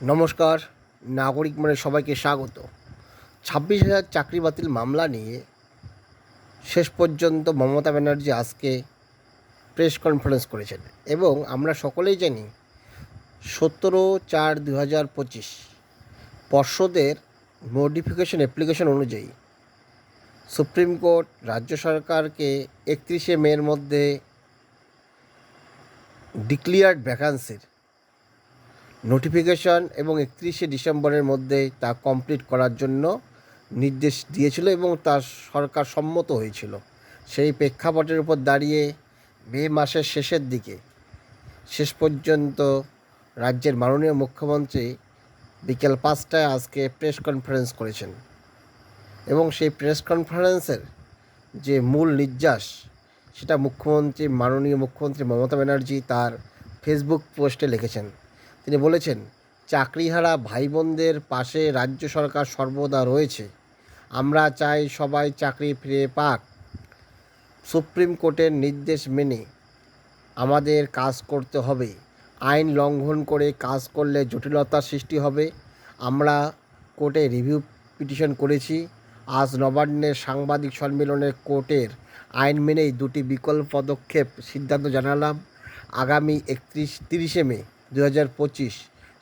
নমস্কার, নাগরিক মানে সবাইকে স্বাগত। ছাব্বিশ হাজার চাকরি বাতিল মামলা নিয়ে শেষ পর্যন্ত মমতা ব্যানার্জি আজকে প্রেস কনফারেন্স করেছেন এবং আমরা সকলেই জানি সতেরো চার দু হাজার পঁচিশ পর্ষদের নোটিফিকেশন অ্যাপ্লিকেশন অনুযায়ী সুপ্রিম কোর্ট রাজ্য সরকারকে একত্রিশে মের মধ্যে ডিক্লিয়ার্ড ভ্যাকান্সির নোটিফিকেশন এবং একত্রিশে ডিসেম্বরের মধ্যে তা কমপ্লিট করার জন্য নির্দেশ দিয়েছিল এবং তা সরকার সম্মত হয়েছিল। সেই প্রেক্ষাপটের উপর দাঁড়িয়ে মে মাসের শেষের দিকে শেষ পর্যন্ত রাজ্যের মাননীয় মুখ্যমন্ত্রী বিকেল পাঁচটায় আজকে প্রেস কনফারেন্স করেছেন এবং সেই প্রেস কনফারেন্সের যে মূল নির্যাস সেটা মুখ্যমন্ত্রী, মাননীয় মুখ্যমন্ত্রী মমতা ব্যানার্জি তার ফেসবুক পোস্টে লিখেছেন। তিনি বলেছেন, চাকরিহারা ভাই বোনদের পাশে রাজ্য সরকার সর্বদা রয়েছে। আমরা চাই সবাই চাকরি ফিরে পাক। সুপ্রিম কোর্টের নির্দেশ মেনে আমাদের কাজ করতে হবে। আইন লঙ্ঘন করে কাজ করলে জটিলতার সৃষ্টি হবে। আমরা কোর্টে রিভিউ পিটিশন করেছি। আজ নবান্নের সাংবাদিক সম্মেলনে কোর্টের আইন মেনেই দুটি বিকল্প পদক্ষেপ সিদ্ধান্ত জানালাম। আগামী একত্রিশ তিরিশে মে দু হাজার পঁচিশ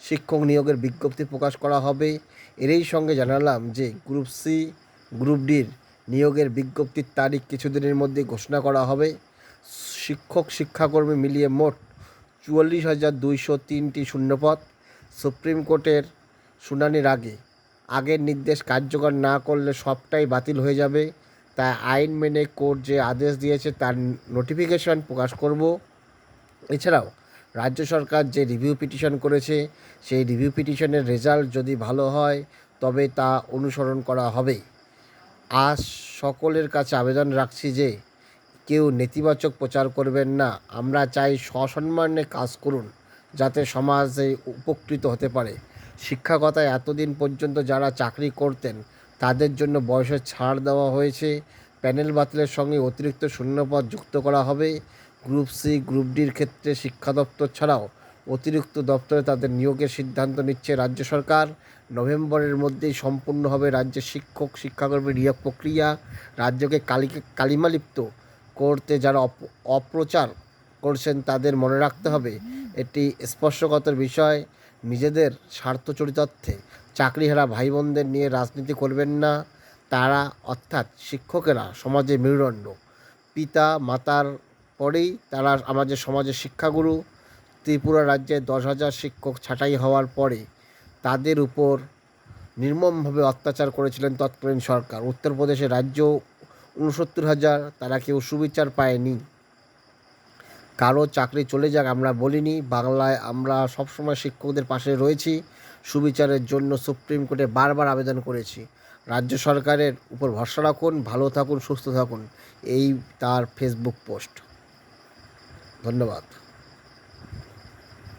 শিক্ষক নিয়োগের বিজ্ঞপ্তি প্রকাশ করা হবে। এরই সঙ্গে জানালাম যে গ্রুপ সি, গ্রুপ ডির নিয়োগের বিজ্ঞপ্তির তারিখ কিছুদিনের মধ্যে ঘোষণা করা হবে। শিক্ষক শিক্ষাকর্মী মিলিয়ে মোট চুয়াল্লিশ হাজার দুইশো তিনটি শূন্যপদ। সুপ্রিম কোর্টের শুনানির আগে, আগের নির্দেশ কার্যকর না করলে সবটাই বাতিল হয়ে যাবে। তাই আইন মেনে কোর্ট যে আদেশ দিয়েছে তার নোটিফিকেশন প্রকাশ করব। এছাড়াও রাজ্য সরকার যে রিভিউ পিটিশন করেছে, সেই রিভিউ পিটিশনের রেজাল্ট যদি ভালো হয়, তবে তা অনুসরণ করা হবে। আজ সকলের কাছে আবেদন রাখছি যে, কেউ নেতিবাচক প্রচার করবেন না। আমরা চাই সসম্মানে কাজ করুন, যাতে সমাজে উপকৃত হতে পারে। শিক্ষকতায় এতদিন পর্যন্ত যারা চাকরি করতেন, তাদের জন্য বয়সের ছাড় দেওয়া হয়েছে। প্যানেল বাতিলের সঙ্গে অতিরিক্ত শূন্যপদ যুক্ত করা হবে। গ্রুপ সি, গ্রুপ ডির ক্ষেত্রে শিক্ষা দপ্তর ছাড়াও অতিরিক্ত দপ্তরে তাদের নিয়োগের সিদ্ধান্ত নিচ্ছে রাজ্য সরকার। নভেম্বরের মধ্যেই সম্পূর্ণ হবে রাজ্যের শিক্ষক, শিক্ষাকর্মী নিয়োগ প্রক্রিয়া। রাজ্যকে কালি কালিমালিপ্ত করতে যারা অপ- অপ্রচার করছেন তাদের মনে রাখতে হবে, এটি স্পর্শকতর বিষয়। নিজেদের স্বার্থ চরিতার্থে চাকরিহারা ভাই বোনদের নিয়ে রাজনীতি করবেন না। তারা অর্থাৎ শিক্ষকেরা সমাজে মেরুদণ্ড। পিতা, মাতার পরেই তারা আমাদের সমাজের শিক্ষাগুরু। ত্রিপুরা রাজ্যে দশ হাজার শিক্ষক ছাঁটাই হওয়ার পরে তাদের উপর নির্মমভাবে অত্যাচার করেছিলেন তৎকালীন সরকার। উত্তরপ্রদেশে রাজ্য উনসত্তর হাজার, তারা কেউ সুবিচার পায়নি। কারও চাকরি চলে যাক আমরা বলিনি। বাংলায় আমরা সবসময় শিক্ষকদের পাশে রয়েছি। সুবিচারের জন্য সুপ্রিম কোর্টে বারবার আবেদন করেছি। রাজ্য সরকারের উপর ভরসা রাখুন, ভালো থাকুন, সুস্থ থাকুন। এই তার ফেসবুক পোস্ট ধন্যবাদ।